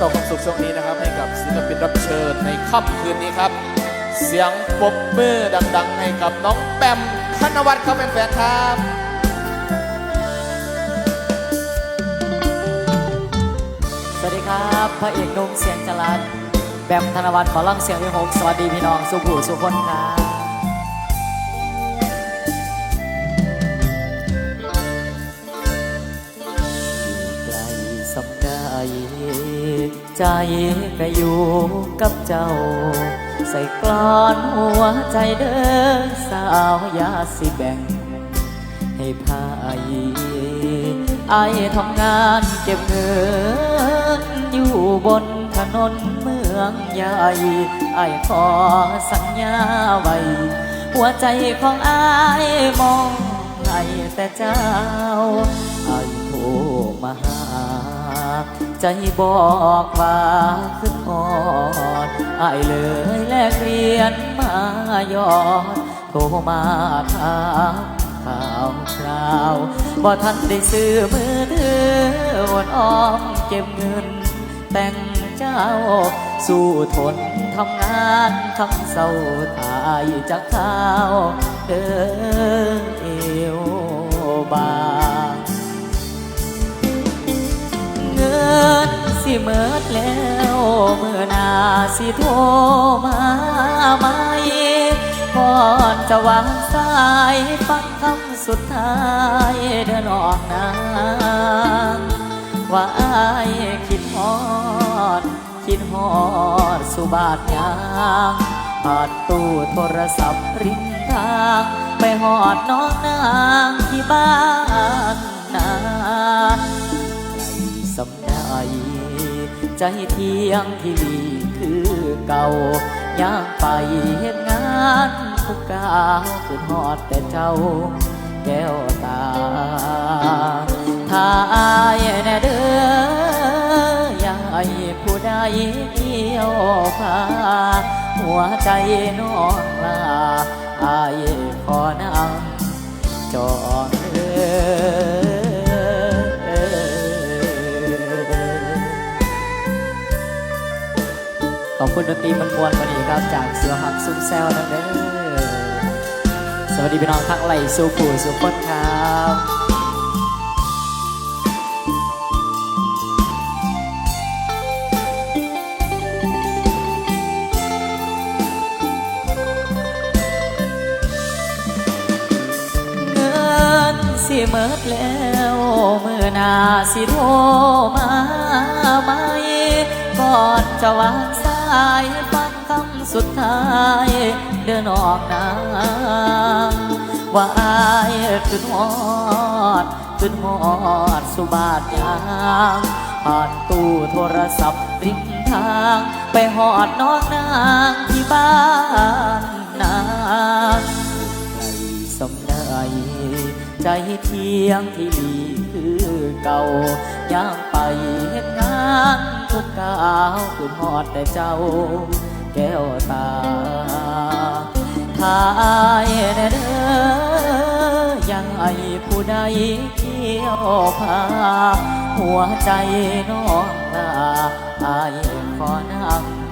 ต่อความสุขช่วงนี้นะครับ ให้กับศิลปินรับเชิญในค่ำคืนนี้ครับ เสียงปรบมือดัง ๆ ให้กับน้องแปมธนวัฒน์ครับแฟนๆครับสวัสดีครับพระเอกนุ่มเสียงจรันแบมธนวัฒน์ขอล่ำเสียงวิหกสวัสดีพี่น้องสุขูสุขคนครับ ใจก็อยู่กับเจ้า ใส่กลอนหัวใจเด้อสาวยาสิแบ่ง ให้พายไอทำงานเก็บเงิน อยู่บนถนนเมืองใหญ่ไอายขอสัญญาไว้ หัวใจของไอมองให้แต่เจ้าไอโทรมาหา ใจบอกว่าขึ้นหอดไอายเลยแลกเรียนมายอดโทรมาถามข่าวคราวบ่ทันได้ซื้อมือถืออดออมเก็บเงิน แต่งเจ้า สู้ทนทำงานทั้งเศร้าถ่ายจากข้าวเดิน เมิดแล้วเมื่อนาสิโทรมาไหมก่อนจะวางสายฟังคำสุดท้ายเดินออกนางว่าอายคิดฮอด คิดฮอดสุบาทยางผ่านตู้โทรศัพท์ริมทาง ไปหอดน้องนางที่บ้าน ใจเที่ยงที่ลีคือเก่าย่างไปเห็นงานทุกกาวขึ้นหอดแต่เจ้าแก้วตาถ้าอายแน่เด้อยากให้ผู้ใดเกี่ยวพาหัวใจน้องลาอายขอนำจองเรือ อบคุณดนตรีมันมวนวันนี้ครับ จากเสือหักซุ้มแซวนั่นเด้อสวัสดีพี่น้องทั้งไหลสู่ผู้สู่คนครับเงินสิเมิดแล้วเมื่อหนาสิโทรมาไหมก่อนจะวางสายฟังคำสุดท้าย เดินออกนางว่าอายขึ้นหอดขึ้นหอดสุบาทยางผ่านตู้โทรศัพท์ริมทาง ไปหอดน้องนางที่บ้านนาใจสำได้ใจเที่ยงที่มีคือเก่าย่างไปเห็นงานทุกก้าวคือหอดแต่เจ้า แก้วตาทายเด้อยังไอผู้ใดเที่ยวพา หัวใจน้องตาอยขอนั่ง